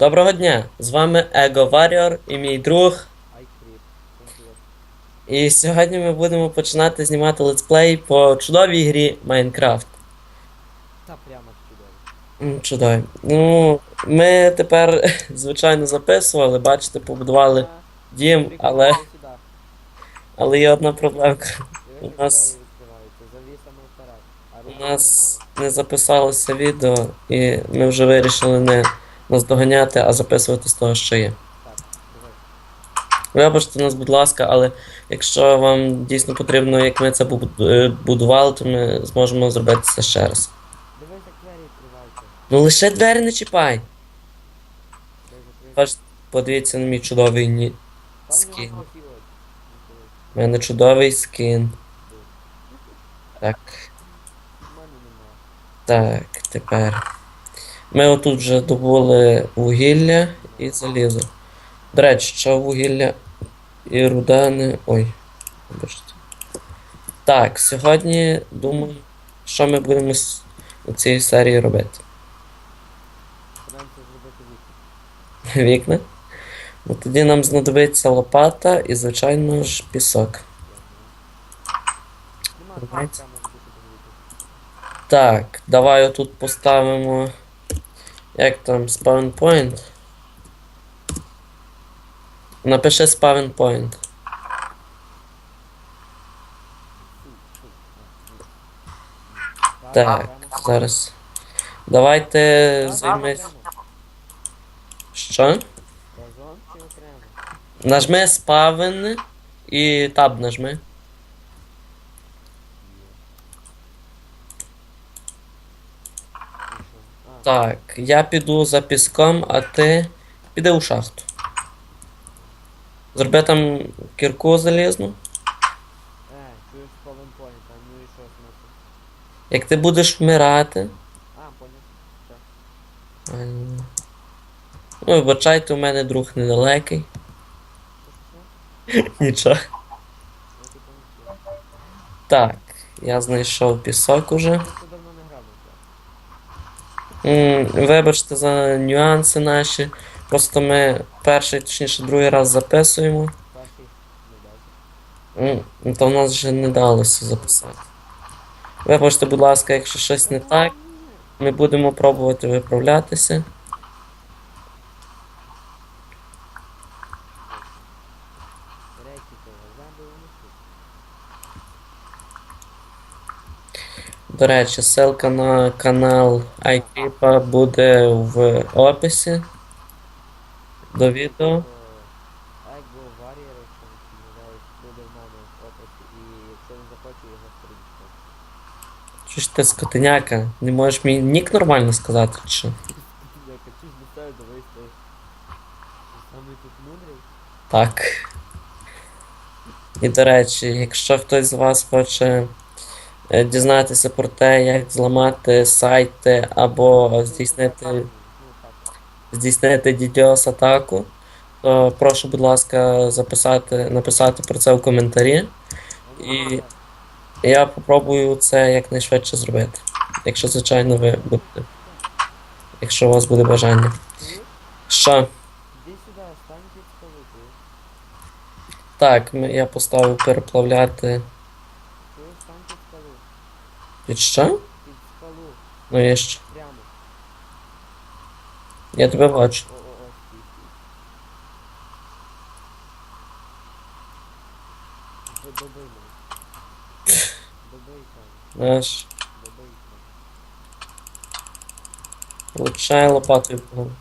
Доброго дня! З вами Его Warrior і мій друг. І сьогодні ми будемо починати знімати летсплей по чудовій грі Майнкрафт. Та прямо чудово. М, Чудові. Ну, ми тепер, звичайно, записували, бачите, побудували дім, але, але є одна проблемка. У нас- У нас не записалося відео, і ми вже вирішили не наздоганяти, а записувати з того, що є. Вибачте нас, будь ласка, але якщо вам дійсно потрібно, як ми це е, будували, то ми зможемо зробити це ще раз. Дивись, як двері відкриваються. Ну лише двері не чіпай. Бач, подивіться на мій чудовий ні. Скін. У мене чудовий скін. Так, так, тепер. Ми отут вже добули вугілля і залізо. До речі, що вугілля і руда не. Ой, вибачте. Так, сьогодні думаю, що ми будемо у цій серії робити. Зробити вікна. Ну, тоді нам знадобиться лопата і, звичайно ж, пісок. Так, давай отут поставимо. Як там, point? Напиши. А, Так, зараз. Давайте займись. Що? Нажми spawn і таб нажми. І що? А, Так, я піду за піском, а ти піди у шахту. Зроби там кірку залізну. Е, ну? Як ти будеш вмирати. А, понял. Ну, вибачайте, у мене друг недалекий. Нічого. Я типу чую. Так, я знайшов пісок уже. Просто давно не грав в це. М, Вибачте за нюанси наші. Просто ми перший, точніше, другий раз записуємо. То в нас вже не далося записати. Вибачте, будь ласка, якщо щось не так, ми будемо пробувати виправлятися. До речі, ссылка на канал iCreepa буде в описі до відео. Айго Warrior, якщо не. Чи ж ти скотиняка? Не можеш мій нік нормально сказати, чи? Я хочу ж до тебе дивись, ти самий тут мудрий. Так. І до речі, якщо хтось з вас хоче дізнатися про те, як зламати сайти або здійснити, здійснити DDoS атаку, то прошу, будь ласка, записати, написати про це в коментарі. І я попробую це якнайшвидше зробити. Якщо, звичайно, ви будете. Якщо у вас буде бажання. Що? Так, я поставив переплавляти Чуєш, стань під скалу. Скалу. Ну і що? Прямо. Я тебе бачу. Добий мене. Добий там, Наш. добий там. Влучай лопатою по голові.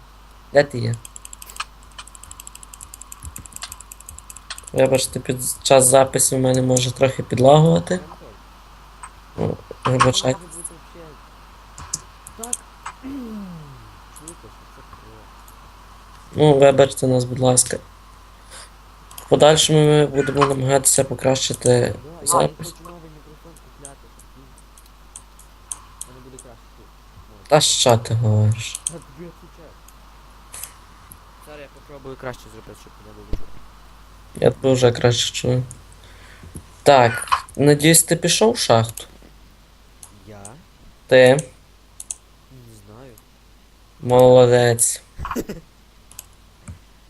Де ти є? Вибачте, під час запису в мене може трохи підлагувати. Ну, Вибачайте. Може бути взагалі- Так. Чуєте, що це криво? Ну, вибачте нас, будь ласка. В подальшому ми будемо намагатися покращити запис. Та що ти говориш? Зараз я попробую краще зробити, щоб мене було. Я тебе вже краще чую. Так, надіюсь, ти пішов в шахту? Я? Ти Не знаю. молодець.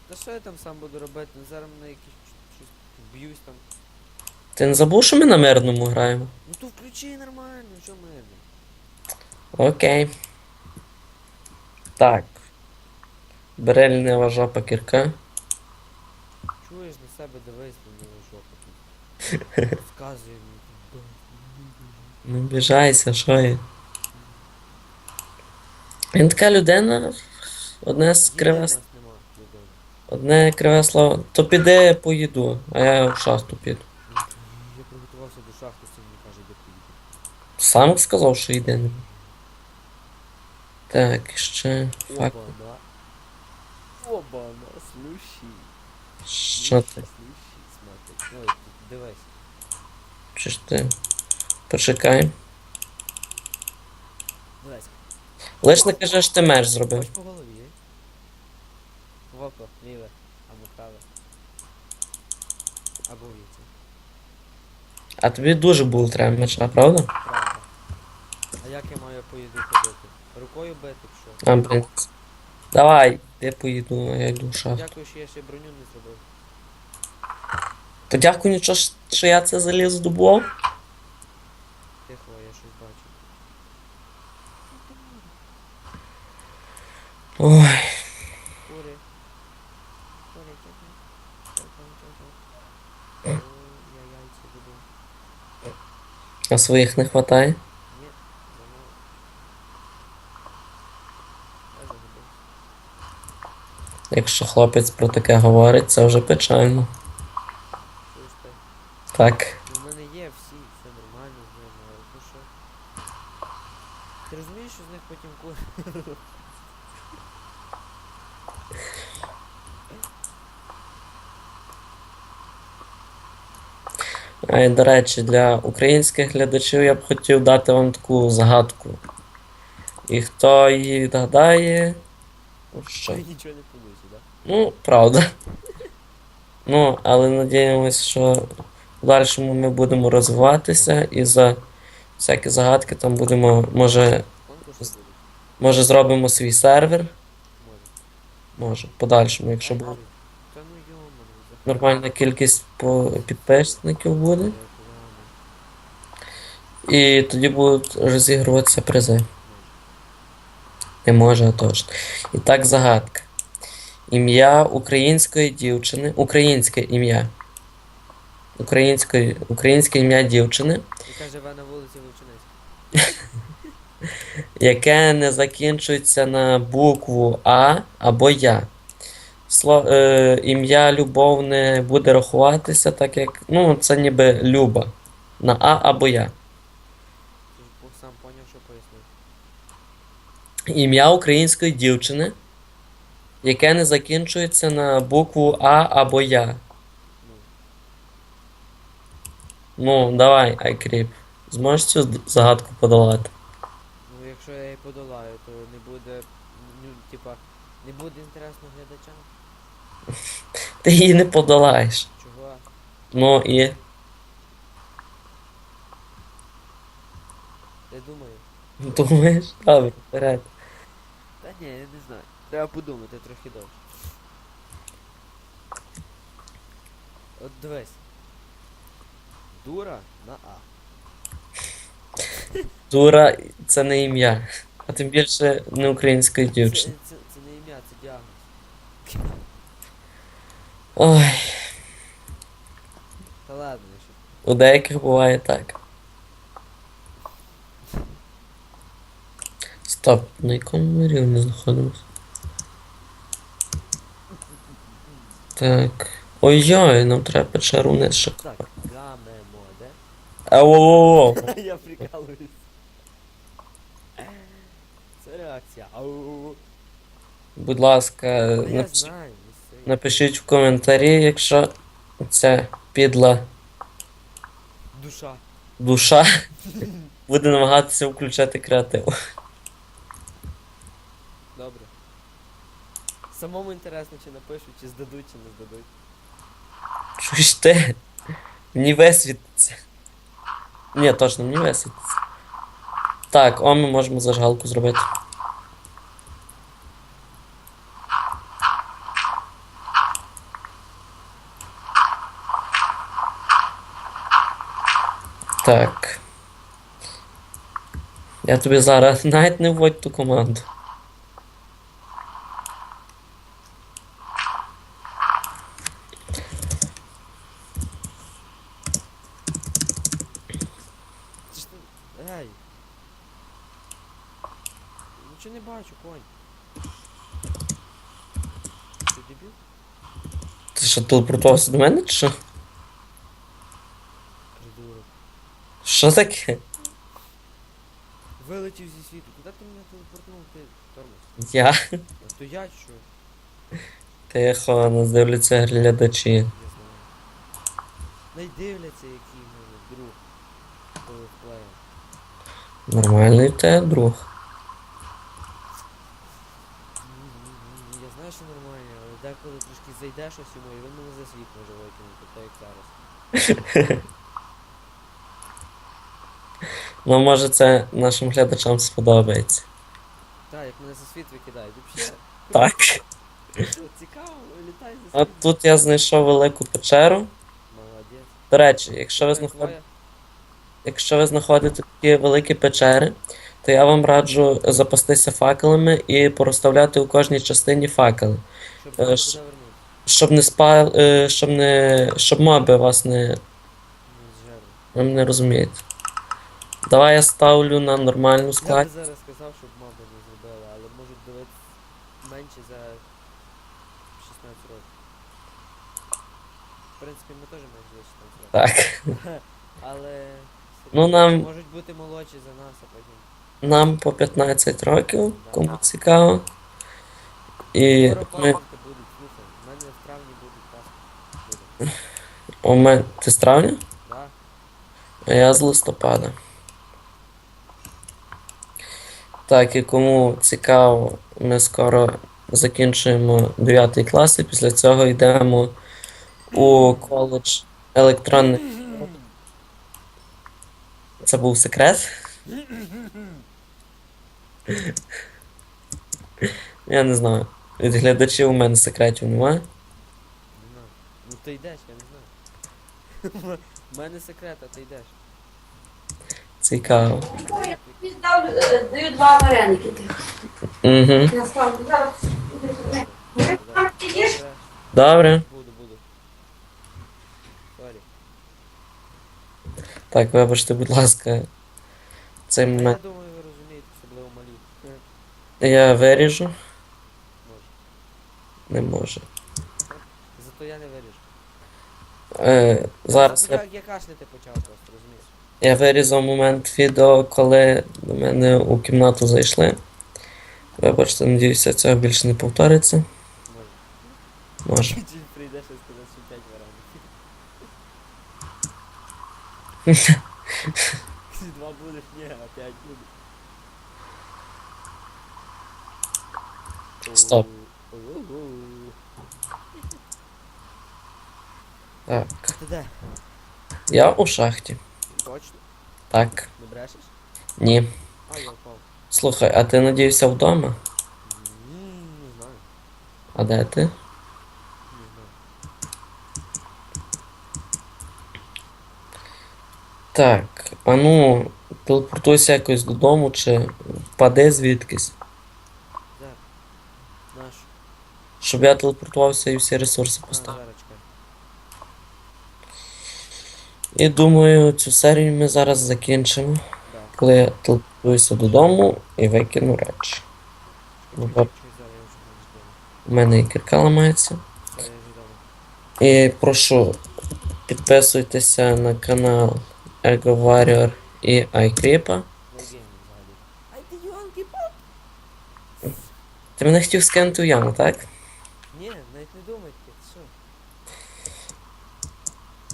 Та що я там сам буду робити? Ну, Зараз мене якісь ч- щось б'юсь там. Ти не забув, що ми на мирному граємо? Ну то включи нормально, що мирно. Окей. Так. Брельнева жопа кірка. Чуєш на себе дивись на нього жопу. Розказує мені тут. Не обіжайся, що є. Він така людина. Одне з криве, одне криве слово. То піди по їду, а я в шахту піду. Я приготувався до шахти, син мені каже, де поїду. Сам сказав, що йде. Так, ще. Фак. Оба-на. Оба-на, слушай. Що ти? Ой, дивись. Чи ж ти? Почекай. Дивись. Лиш не кажи, що ти меч зробив. По голові. В око, ліве, або праве. Або віце. А тобі дуже було треба меча, правда? Правда. А як я маю по їду ходити? Рукою бити, що? А, блін. Давай, я поїду, я йду в шахту. Дякую, що я ще броню не зробив. То дякую, нічого, що- що я це заліз здобував. Тихо, я щось бачу. Ой, Кури. Кури, чекай. Чекай, чекай. О, я яйця буду. а своїх не хватає. Якщо хлопець про таке говорить, це вже печально. Так. Ну, в мене є всі, все нормально з ними, але то що. Ти розумієш, що з них потім кури? А і, до речі, для українських глядачів я б хотів дати вам таку загадку. І хто її відгадає. ну Що? Нічого не вийде, да? Ну, правда. Ну, але надіємось, що в дальшому ми будемо розвиватися і за всякі загадки там будемо, може, може зробимо свій сервер. Може. Може, в подальшому, якщо буде нормальна кількість підписників буде. І тоді будуть розігруватися призи. Не може, точно. І так загадка. Ім'я української дівчини. Українське ім'я. Української, українське ім'я дівчини, Яка живе на вулиці Вовчинецька. яке не закінчується на букву А або Я. Е, ім'я любов не буде рахуватися, так як. Ну, це ніби Люба. На А або Я. Ти ж Бог сам поняв, що пояснив. Ім'я української дівчини, яке не закінчується на букву А або Я. Ну, давай, Айкріп. Зможеш цю загадку подолати? ну якщо я її подолаю, то не буде. Ну, типа, не буде інтересно глядачам. Ти її не подолаєш. Чого? Ну і. Я думаю. Думаєш? Добре, вперед. Та ні, я не знаю. Треба подумати трохи довше. От дивись. Дура на А. Дура це не ім'я. А тим більше не української Це, це, це не ім'я, це діагноз. Ой, Та ладно, що. у деяких буває так. Стоп, на якому ми рівні знаходимося? Так. Ой-ой, нам треба печеру вниз ще. Так, гаме моде. Ау-ау-ау. Я прикалуюсь. Це реакція. Ау. Будь ласка, Я знаю, не. Напишіть в коментарі, якщо ця підла Душа. душа буде намагатися включати креатив. Добре. Самому інтересно, чи напишуть, чи здадуть, чи не здадуть. Чуєш ти? Мені висвітиться. Ні, точно, мені висвітиться. Так, о, ми можемо зажигалку зробити. Так. Я тобі зараз навіть не вводь ту команду. Ей! Нічого не бачу, конь. Ти дебіл? Ти що телепортувався до мене чи що? Що таке? Вилетів зі світу. Куди ти мене телепортнув, ти тормоз? Я? А то я що? Тихо, нас дивляться глядачі. Не знаю. Найдивляться, який мене друг. Телеплеєр. Нормальний тебе друг. Я знаю, що нормально, але деколи трошки зайде щось йому, і він мене за світ може викинути, так як зараз. Ну, може, це нашим глядачам сподобається. Так, як мене за світ викидають. Взагалі, Так. цікаво, літай за От тут я знайшов велику печеру. Молодець. До речі, якщо ви знаходите. Якщо ви знаходите такі великі печери, то я вам раджу запастися факелами і порозставляти у кожній частині факели, Щоб Е, щоб не спа... е, щоб не. щоб моби вас не. Ви мене розумієте. Давай я ставлю на нормальну склад. Я би зараз сказав, щоб моби не зробили, але можуть дивитися менше за 16 років. В принципі, ми теж менше за 16 років. Так. Але Ну, нам- можуть бути молодші за нас, а потім. Нам по 15 років, кому цікаво. І ми. У мене. Ти з травня? Да? А я з листопада. Так, і кому цікаво, ми скоро закінчуємо 9 клас і після цього йдемо у коледж електронних. Це був секрет? Я не знаю. Від глядачів у мене секретів немає. Не знаю. Ну ти йдеш, я не знаю. У мене секрет, а ти йдеш. Цікаво. Даю два вареники. тих. Угу. Я ставлю зараз. Добре. Ти їш? Добре. Буду, буду. Так, вибачте, будь ласка. Цей Я момент думаю, ви розумієте, особливо малі. Я виріжу. Може. Не можу. Зато я не виріжу. Е, зараз я, я, я кашляти почав просто, розумієш? Я вирізав момент відео, коли до мене у кімнату зайшли. Вибачте, надіюся, цього більше не повториться. Може. Прийдеш і сказати, що 5 вареників. Два будеш, ні, а 5 буде. Стоп. Так. Я у шахті. Точно? Так. Не брешеш? Ні. А, я впав. Слухай, а ти надіюся вдома? М, Не знаю. А де ти? Не знаю. Так. А ну, телепортуйся якось додому чи впади звідкись. Зараз. Наш. Щоб я телепортувався і всі ресурси А, поставив. І думаю, цю серію ми зараз закінчимо. Коли я телепортуюся додому і викину речі. У мене і кірка ламається. І прошу, підписуйтеся на канал Ego Warrior і iCreepa. Ти мене хотів скинути в яму, так? Ні, навіть не думайте, що? Е,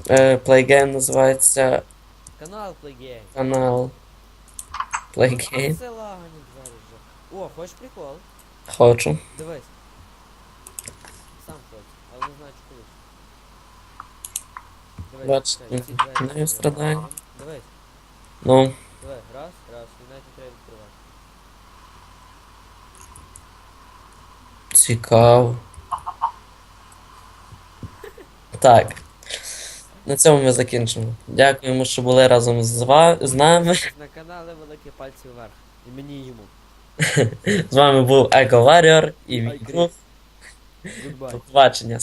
Playgame називається Канал Playgame. канал Playgame. Це лагані вже. О, хочеш прикол? Хочу. Дивись. Сам хочу, але не знаю, чи коли. Дивись, двері не страдаю. Дивись, Ну, диви, раз, раз, і навіть не треба відкривати. цікаво. Так. На цьому ми закінчимо. Дякуємо, що були разом з, ва- з нами. На каналі великі пальці вверх. І мені і йому. З вами був Еко Warrior і. Goodbye. До побачення.